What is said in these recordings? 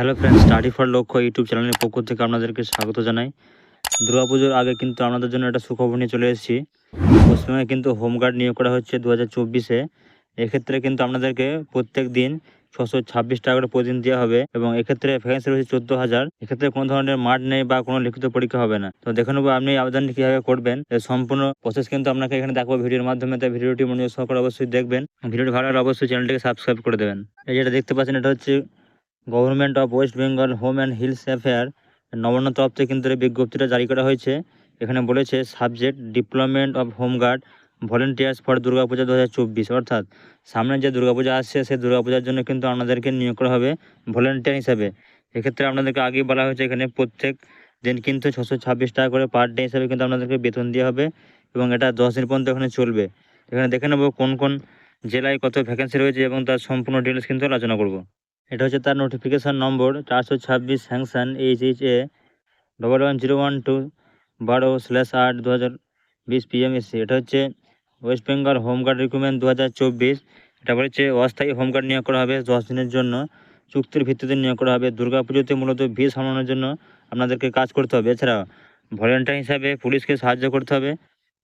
Hello friends study for Lakshya YouTube চ্যানেলের পক্ষ থেকে আপনাদেরকে স্বাগত জানাই। দুর্গাপুজোর আগে কিন্তু আপনাদের জন্য একটা সুখবর নিয়ে চলে এসেছি। পশ্চিমবঙ্গে কিন্তু হোমগার্ড নিয়োগ করা হচ্ছে দু হাজার চব্বিশে। এক্ষেত্রে কিন্তু আপনাদেরকে প্রত্যেক দিন ছশো ছাব্বিশ টাকা করে প্রতিদিন দেওয়া হবে এবং এক্ষেত্রে ভ্যাকেন্সি রয়েছে চোদ্দ হাজার। এক্ষেত্রে কোনো ধরনের মাঠ নেই বা কোনো লিখিত পরীক্ষা হবে না। তো দেখে নেব আপনি আবেদনটি কীভাবে করবেন। সম্পূর্ণ প্রসেস কিন্তু আপনাকে এখানে দেখব ভিডিওর মাধ্যমে। তাই ভিডিওটি মনোযোগ সহকারে অবশ্যই দেখবেন। ভিডিওটি ভালো অবশ্যই চ্যানেলটিকে সাবস্ক্রাইব করে দেবেন। এই যেটা দেখতে পাচ্ছেন, এটা হচ্ছে government of West Bengal home and hills affair Nabanna তরফ কিন্তু এই বিজ্ঞপ্তিটা জারি করা হয়েছে। এখানে বলেছে, subject deployment of home guard volunteers for Durga Puja দু হাজার চব্বিশ। অর্থাৎ সামনে যে দুর্গাপূজা আসছে, সেই দুর্গাপূজার জন্য কিন্তু আপনাদেরকে নিয়োগ করা হবে ভলেন্টিয়ার হিসাবে। এক্ষেত্রে আপনাদেরকে আগেই বলা হয়েছে, এখানে প্রত্যেক দিন কিন্তু ছশো ছাব্বিশ টাকা করে পার ডে হিসাবে কিন্তু আপনাদেরকে বেতন দেওয়া হবে এবং এটা দশ দিন পর্যন্ত এখানে চলবে। এখানে দেখে নেব কোন কোন জেলায় কত ভ্যাকেন্সি রয়েছে এবং তার সম্পূর্ণ ডিটেলস কিন্তু আলোচনা করব। এটা হচ্ছে তার নোটিফিকেশান নম্বর, চারশো ছাব্বিশ sanction H H A double one zero one two বারো স্ল্যাশ আট দু হাজার বিশ পিএমএসসি এটা হচ্ছে ওয়েস্ট বেঙ্গল হোমগার্ড রিক্রুটমেন্ট দু হাজার চব্বিশ। এটা বলেছে অস্থায়ী হোমগার্ড নিয়োগ করা হবে, দশ দিনের জন্য। চুক্তির ভিত্তিতে নিয়োগ করা হবে। দুর্গাপুজোতে মূলত ভিড় সামলানোর জন্য আপনাদেরকে কাজ করতে হবে। এছাড়া ভলেন্টিয়ার হিসাবে পুলিশকে সাহায্য করতে হবে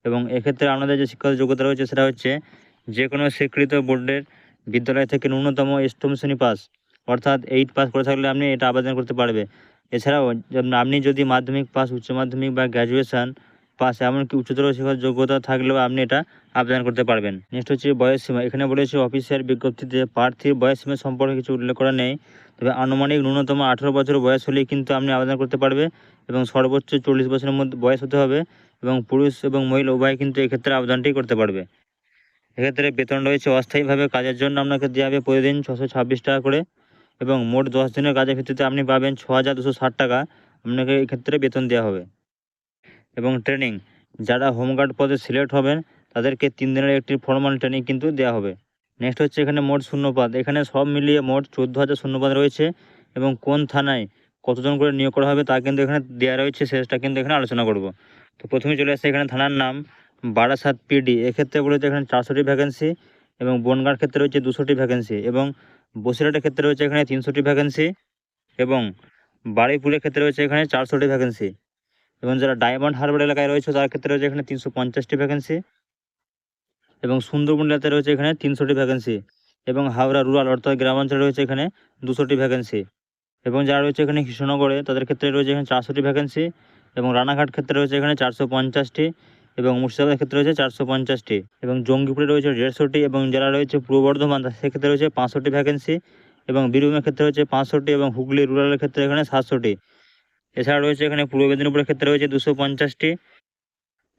এবং এক্ষেত্রে আপনাদের যে শিক্ষাগত যোগ্যতা রয়েছে সেটা হচ্ছে যে কোনো স্বীকৃত বোর্ডের বিদ্যালয় থেকে ন্যূনতম অষ্টম শ্রেণি পাস। অর্থাৎ এইট পাস করে থাকলে আপনি এটা আবেদন করতে পারবে। এছাড়াও আপনি যদি মাধ্যমিক পাস উচ্চ মাধ্যমিক বা গ্র্যাজুয়েশন পাস এমনকি উচ্চতর শিক্ষার যোগ্যতা থাকলেও আপনি এটা আবেদন করতে পারবেন। নেক্সট হচ্ছে বয়স সীমা। এখানে বলেছে অফিসিয়াল বিজ্ঞপ্তিতে প্রার্থীর বয়স সীমা সম্পর্কে কিছু উল্লেখ করা নেই। তবে আনুমানিক ন্যূনতম আঠেরো বছর বয়স হলেই কিন্তু আপনি আবেদন করতে পারবে এবং সর্বোচ্চ চল্লিশ বছরের মধ্যে বয়স হতে হবে এবং পুরুষ এবং মহিলা উভয় কিন্তু এক্ষেত্রে আবেদনটি করতে পারবে। এক্ষেত্রে বেতন রয়েছে অস্থায়ীভাবে কাজের জন্য আপনাকে দেওয়া হবে প্রতিদিন ছশো ছাব্বিশ টাকা করে। এবং মোট দশ দিনের কাজের ভিত্তিতে আপনি পাবেন ছ হাজার দুশো ষাট টাকা। আপনাকে এই ক্ষেত্রে বেতন দেওয়া হবে। এবং ট্রেনিং যারা হোমগার্ড পদে সিলেক্ট হবেন, তাদেরকে তিন দিনের একটি ফর্মাল ট্রেনিং কিন্তু দেওয়া হবে। নেক্সট হচ্ছে এখানে মোট শূন্যপাদ। এখানে সব মিলিয়ে মোট চোদ্দ হাজার শূন্যপাদ রয়েছে। এবং কোন থানায় কতজন করে নিয়োগ করা হবে তা কিন্তু এখানে দেওয়া রয়েছে। সেটা কিন্তু এখানে আলোচনা করব। তো প্রথমে চলে আসছে এখানে থানার নাম, বারাসাত পিডি এক্ষেত্রে বলেছে এখানে চারশোটি ভ্যাকেন্সি এবং বনগাঁর ক্ষেত্রে রয়েছে দুশোটি ভ্যাকেন্সি এবং বসিরহাটের ক্ষেত্রে রয়েছে এখানে তিনশোটি ভ্যাকেন্সি এবং বারুইপুরের ক্ষেত্রে রয়েছে এখানে চারশোটি ভ্যাকেন্সি এবং যারা ডায়মন্ড হারবার এলাকায় রয়েছে, তার ক্ষেত্রে রয়েছে এখানে তিনশো পঞ্চাশটি ভ্যাকেন্সি এবং সুন্দরবন এলাকায় রয়েছে এখানে তিনশোটি ভ্যাকেন্সি এবং হাওড়া রুরাল অর্থাৎ গ্রামাঞ্চলে রয়েছে এখানে দুশোটি ভ্যাকেন্সি এবং যারা রয়েছে এখানে কৃষ্ণনগরে, তাদের ক্ষেত্রে রয়েছে এখানে চারশোটি ভ্যাকেন্সি এবং রানাঘাট ক্ষেত্রে রয়েছে এখানে চারশো পঞ্চাশটি এবং মুর্শিদাবাদের ক্ষেত্রে রয়েছে চারশো পঞ্চাশটি এবং জঙ্গিপুরে রয়েছে দেড়শোটি এবং যারা রয়েছে পূর্ব বর্ধমান সেক্ষেত্রে রয়েছে পাঁচশোটি ভ্যাকেন্সি এবং বীরভূমের ক্ষেত্রে রয়েছে পাঁচশোটি এবং হুগলি রুরালের ক্ষেত্রে এখানে সাতশোটি। এছাড়া রয়েছে এখানে পূর্ব মেদিনীপুরের ক্ষেত্রে রয়েছে দুশো পঞ্চাশটি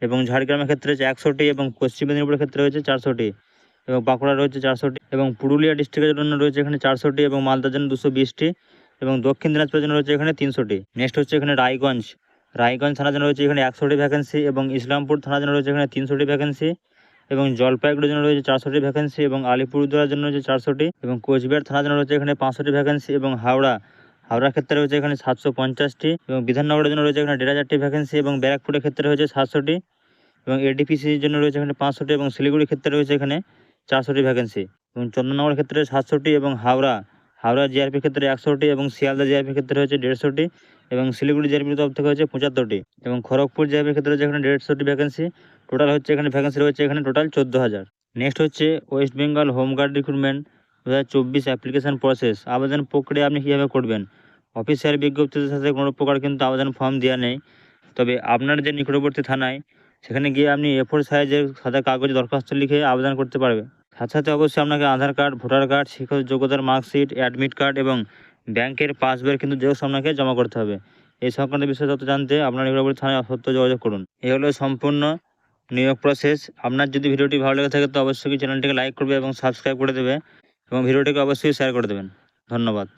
এবং ঝাড়গ্রামের ক্ষেত্রে রয়েছে একশোটি এবং পশ্চিম মেদিনীপুরের ক্ষেত্রে রয়েছে চারশোটি এবং বাঁকুড়া রয়েছে চারশোটি এবং পুরুলিয়া ডিস্ট্রিক্টের জন্য রয়েছে এখানে চারশোটি এবং মালদার জন্য দুশো বিশটি এবং দক্ষিণ দিনাজপুরের জন্য রয়েছে এখানে তিনশোটি। নেক্সট হচ্ছে এখানে রায়গঞ্জ। রায়গঞ্জ থানার জন্য রয়েছে এখানে একশোটি ভ্যাকেন্সি এবং ইসলামপুর থানার জন্য রয়েছে এখানে তিনশোটি ভ্যাকেন্সি এবং জলপাইগুড়ির জন্য রয়েছে চারশোটি ভ্যাকেন্সি এবং আলিপুরদুয়ারের জন্য রয়েছে চারশোটি এবং কোচবিহার থানার জন্য রয়েছে এখানে পাঁচশোটি ভ্যাকেন্সি এবং হাওড়া হাওড়ার ক্ষেত্রে রয়েছে এখানে সাতশো পঞ্চাশটি এবং বিধাননগরের জন্য রয়েছে এখানে দেড় হাজারটি ভ্যাকেন্সি এবং ব্যারাকপুরের ক্ষেত্রে রয়েছে সাতশোটি এবং এডিপিসির জন্য রয়েছে এখানে পাঁচশোটি এবং শিলিগুড়ির ক্ষেত্রে রয়েছে এখানে চারশোটি ভ্যাকেন্সি এবং চন্দননগরের ক্ষেত্রে সাতশোটি এবং হাওড়া হাওড়া জিআরপির ক্ষেত্রে একশোটি এবং শিয়ালদা জিআরপির ক্ষেত্রে হয়েছে দেড়শোটি এবং শিলিগুড়ি জিআরপির তরফ থেকে হচ্ছে পঁচাত্তরটি এবং খড়গপুর জিআরপির ক্ষেত্রে রয়েছে এখানে দেড়শোটি ভ্যাকেন্সি টোটাল হচ্ছে এখানে ভ্যাকেন্সি রয়েছে এখানে টোটাল চোদ্দ হাজার নেক্সট হচ্ছে ওয়েস্ট বেঙ্গল হোমগার্ড রিক্রুটমেন্ট দু হাজার চব্বিশ অ্যাপ্লিকেশান প্রসেস আবেদন প্রক্রিয়া আপনি কীভাবে করবেন? অফিসিয়াল বিজ্ঞপ্তির সাথে কোনো প্রকার কিন্তু আবেদন ফর্ম দেওয়া নেই। তবে আপনার যে নিকটবর্তী থানায়, সেখানে গিয়ে আপনি এ ফোর সাইজের সাদা কাগজে দরখাস্ত লিখে আবেদন করতে পারবে। সাথে সাথে অবশ্যই আপনাকে আধার কার্ড, ভোটার কার্ড, শিক্ষক যোগ্যতার মার্কশিট অ্যাডমিট কার্ড এবং ব্যাংকের পাসবইয়ের কিন্তু জেরক্স আপনাকে জমা করতে হবে। এই সংক্রান্ত বিষয়ে তথ্য জানতে আপনার নিকটবর্তী থানায় সত্য যোগাযোগ করুন। এই হলো সম্পূর্ণ নিয়োগ প্রসেস আপনার যদি ভিডিওটি ভালো লেগে থাকে, তো অবশ্যই চ্যানেলটিকে লাইক করবে এবং সাবস্ক্রাইব করে দেবে এবং ভিডিওটিকে অবশ্যই শেয়ার করে দেবেন। ধন্যবাদ।